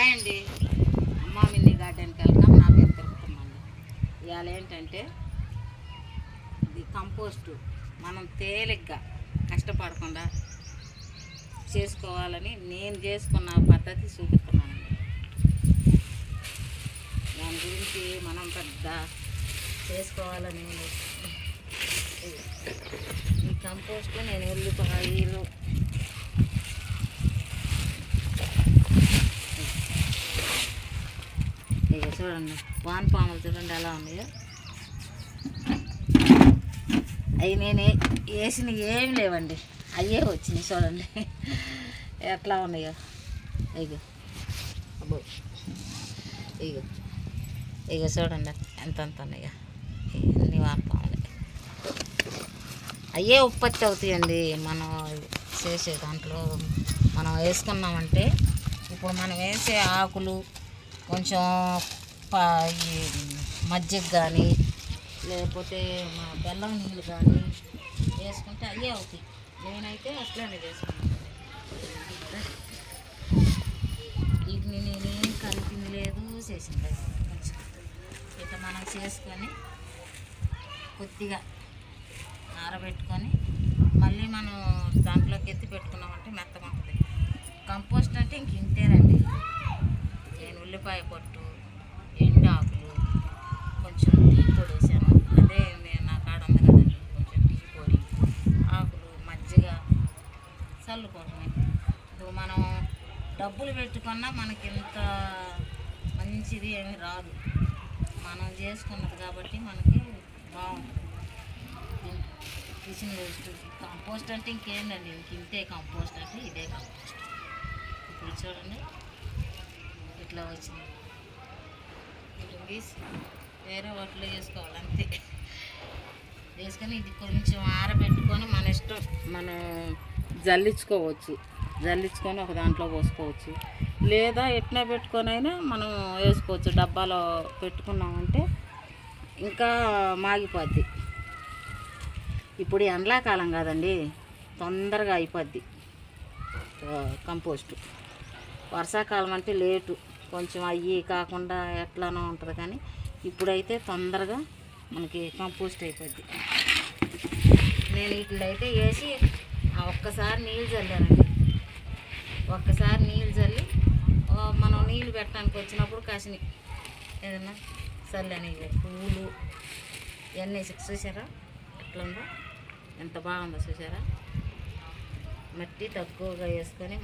Hi అండి. అమ్మా milli గార్డెన్కి వెళ్తాం నా పేరు తిరుగుతున్నాను ఇవాళ ఏంటంటే ఇది కంపోస్టు. మనం తేలిగ్గా కష్టపడకుండా చేసుకోవాలని నేను చేసుకున్న పద్ధతి చూపిస్తున్నాను దాని గురించి మనం పెద్ద చేసుకోవాలని ఈ కంపోస్ట్ నేను ఉల్లిపాయలు చూడండి. చూడండి వానపాములు చూడండి ఎలా ఉన్నాయో. అవి నేను వేసిన ఏమి లేవండి. అయ్యే వచ్చినాయి చూడండి. ఎట్లా ఉన్నాయో. ఇగో. అబ్బో ఇగో. ఇగో చూడండి ఎంత ఎంత ఉన్నాయో ఇవన్నీ వానపాములు అయ్యే ఉత్పత్తి అవుతాయండి. మనం చేసే దాంట్లో మనం వేసుకున్నామంటే ఇప్పుడు మనం వేసే ఆకులు కొంచెం ఈ మజ్జిగ కానీ లేకపోతే మా బెల్లం నీళ్ళు కానీ వేసుకుంటే అయ్యే అవుతాయి. నేనైతే అట్లానే చేసుకుంటాను. వీటిని నేనేం కలిపింది లేదు చేసింది కొంచెం ఇట్లా మనం చేసుకొని కొద్దిగా ఆరబెట్టుకొని మళ్ళీ మనం దాంట్లోకి ఎత్తి పెట్టుకున్నామంటే మెత్తగా ఉంటుంది. కంపోస్ట్ అంటే ఇంక ఇంతేనండి. నేను ఉల్లిపాయ పొట్టు ఎండాకులు కొంచెం టీ పొడి వేసాను అదే నేను నా కాడ ఉంది కదండి కొంచెం టీ పొడి ఆకులు మజ్జిగ చల్లుకోవడమే ఇప్పుడు మనం డబ్బులు పెట్టుకున్నా మనకి ఇంత మంచిది ఏమి రాదు. మనం చేసుకున్నది కాబట్టి మనకి బాగుంటుంది. కిచెన్ వేస్ట్ కంపోస్ట్ అంటే ఇంకేందండి? ఇంక ఇంతే కంపోస్ట్ అంటే ఇదే కంపోస్ట్. ఇప్పుడు చూడండి. ఇట్లా వచ్చింది. ఇట్లా తీసి వేరే వాటిలో వేసుకోవాలి అంతే. వేసుకొని ఇది కొంచెం ఆరబెట్టుకొని మన ఇష్టం మనం జల్లించుకోవచ్చు. జల్లించుకొని ఒక దాంట్లో పోసుకోవచ్చు. లేదా ఎట్లా పెట్టుకొనైనా మనం వేసుకోవచ్చు. డబ్బాలో పెట్టుకున్నామంటే ఇంకా మాగిపోద్ది. ఇప్పుడు ఎండాకాలం కాదండి. తొందరగా అయిపోద్ది. కంపోస్టు. వర్షాకాలం అంటే లేటు. కొంచెం అయ్యి కాకుండా ఎట్లానో ఉంటుంది కానీ ఇప్పుడైతే తొందరగా మనకి కంపోస్ట్ అయిపోద్ది. నేను ఇట్లయితే వేసి ఒక్కసారి నీళ్ళు చల్లానండి ఒక్కసారి నీళ్ళు చల్లి మనం నీళ్ళు పెట్టడానికి వచ్చినప్పుడు కాసిని. ఏదన్నా చల్లని పూలు ఇవన్నీ చూసారా ఎట్లా ఉందో? ఎంత బాగుందో చూసారా మట్టి తక్కువగా వేసుకొని